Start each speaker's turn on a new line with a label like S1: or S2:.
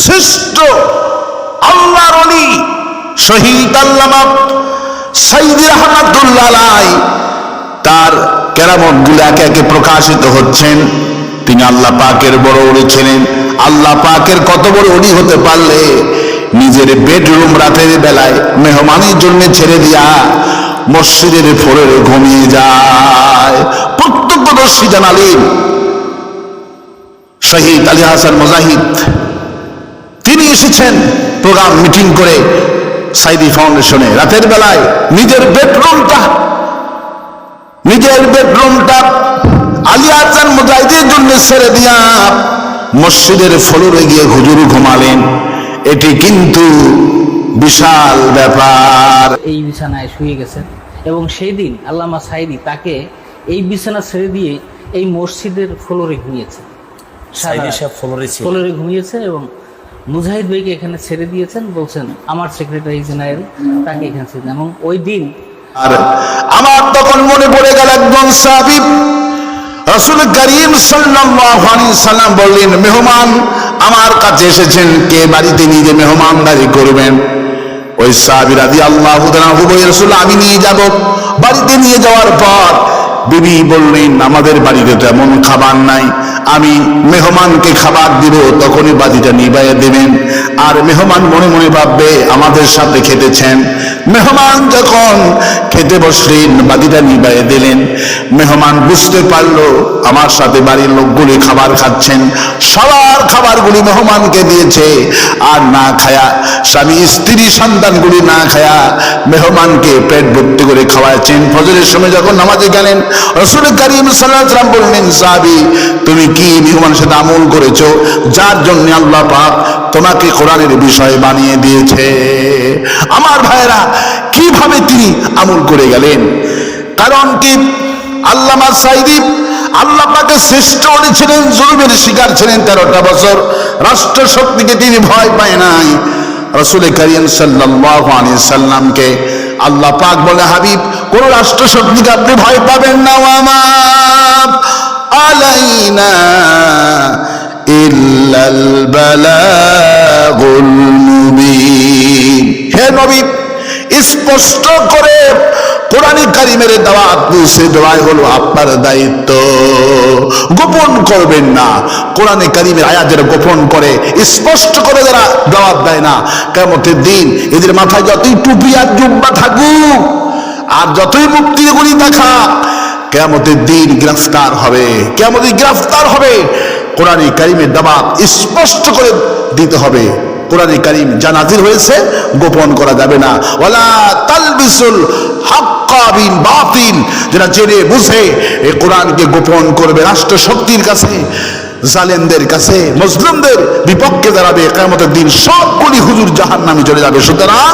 S1: শ্রেষ্ঠ আল্লাহর অলি শহীদ আল্লামা সাইদি রহমাতুল্লাহ তার কেরামতগুলো একে একে প্রকাশিত হচ্ছেন। তিনি আল্লাহ পাকের বড় উড়ি ছিলেন। আল্লাহ পাকের কত বড় উড়ি হতে পারলে নিজের বেডরুম রাতের বেলায় মেহমানের জন্য ছেড়ে দিয়া মসজিদের ফোরে ঘুমিয়ে যায়। প্রত্যক্ষদর্শী জানালেন, শহীদ আলী হাসান মুজাহিদ এসেছেন প্রোগ্রাম মিটিং করে সাইদি ফাউন্ডেশনে। রাতের বেলায় নিজের বেডরুমটা নিজের বেডরুমটা মুজাহিদের জন্য ছেড়ে দিয়া মসজিদের ফলোরে গিয়ে হুজুর ঘুমালেন। এটি কিন্তু বিশাল ব্যাপার।
S2: এই বিছানায় শুয়ে গেছেন এবং সেই দিন আল্লামা সাইদি তাকে এই বিছানা ছেড়ে দিয়ে এই মসজিদের ফ্লোরে ঘুমিয়েছে।
S3: সাইদি সাহেব ফ্লোরে
S2: ফ্লোরে ঘুমিয়েছে এবং মুজাহিদ ভাইকে এখানে ছেড়ে দিয়েছেন, বলছেন, আমার সেক্রেটারি জেনারেল তাকে এখানে ছেড়ে এবং ওই দিন
S1: আর আমার তখন মনে পড়ে গেল একজন সাহাবী, রসুল করিম সাল্লাম বললেন, মেহমান, আমার কাছে এসেছেন। কে বাড়িতে যে মেহমানদারি করবেন? ওই সাহাবী রাদিয়াল্লাহু তাআলা বলে রসুল, আমি নিয়ে যাব। বাড়িতে নিয়ে যাওয়ার পর বিবি বললেন, আমাদের বাড়িতে তো এমন খাবার নাই। আমি মেহমানকে খাবার দিব, তখনই বাজিটা নিবাইয়া দেবেন। আর মেহমান মনে মনে ভাববে, আমাদের সাথে খেতেছেন মেহমান যখন খেতে বসলেন বাতিটা নিবাইয়ে দিলেন, মেহমান বুঝতে পারল, আমার সাথে বাড়ির লোকগুলি খাবার খাচ্ছেন, সবার খাবারগুলি মেহমানকে দিয়েছে, আর না খায়া, স্বামী, স্ত্রী, সন্তানগুলি না খায়া মেহমানকে পেট ভর্তি করে খাওয়াচ্ছেন। ফজরের সময় যখন নামাজে গেলেন, রসুল করিম সাল্লাম বললেন, সাহাবি, তুমি কি মেহমানের সাথে আমল করেছ? যার জন্য আল্লাহ পাক তোমাকে কোরআনের বিষয় বানিয়ে দিয়েছে। আমার ভাইরা কীভাবে তিনি আমল করে গেলেন? কারণ কি? আল্লামা সাইদি আল্লাহ পাকে শ্রেষ্ঠ উনি ছিলেন শিকার ছিলেন তেরোটা বছর। রাষ্ট্র শক্তিকে তিনি ভয় পায় নাই। রসুল করিম সাল্লাল্লাহু আলাইহি সাল্লামকে আল্লাহ পাক বলে, হাবিব, কোন রাষ্ট্র শক্তিকে আপনি ভয় পাবেন না আমার। আলাইনা ইল্লাল বালাগুল মুবিন হে নবী, স্পষ্ট করে কোরআনী কারিমের দাওয়াত পৌঁছে দেওয়াই হলো আপনার দায়িত্ব। গোপন করবেন না। কোরআনে কারিমের আয়াত যারা গোপন করে স্পষ্ট করে যারা দাওয়াত দেয় না কেমতের দিন এদের মাথায় যতই টুপি আর জুব্বা থাকুক, আর যতই মুক্তি গুলি দেখা কেমতের দিন গ্রেফতার হবে। কেমতের গ্রেফতার হবে। কোরআনী কারিমের দাবাত স্পষ্ট করে দিতে হবে। কোরআনে কারিম যা নাজির হয়েছে গোপন করা যাবে না। ওলা তালবিসুল হাক্কা বিন বাতিল যেটা জেনে বুঝে এই কোরআনকে গোপন করবে রাষ্ট্র শক্তির কাছে জালেনদের কাছে, মুসলিমদের বিপক্ষে দাঁড়াবে কেমতের দিন সবগুলি হুজুর জাহান্নামে চলে যাবে। সুতরাং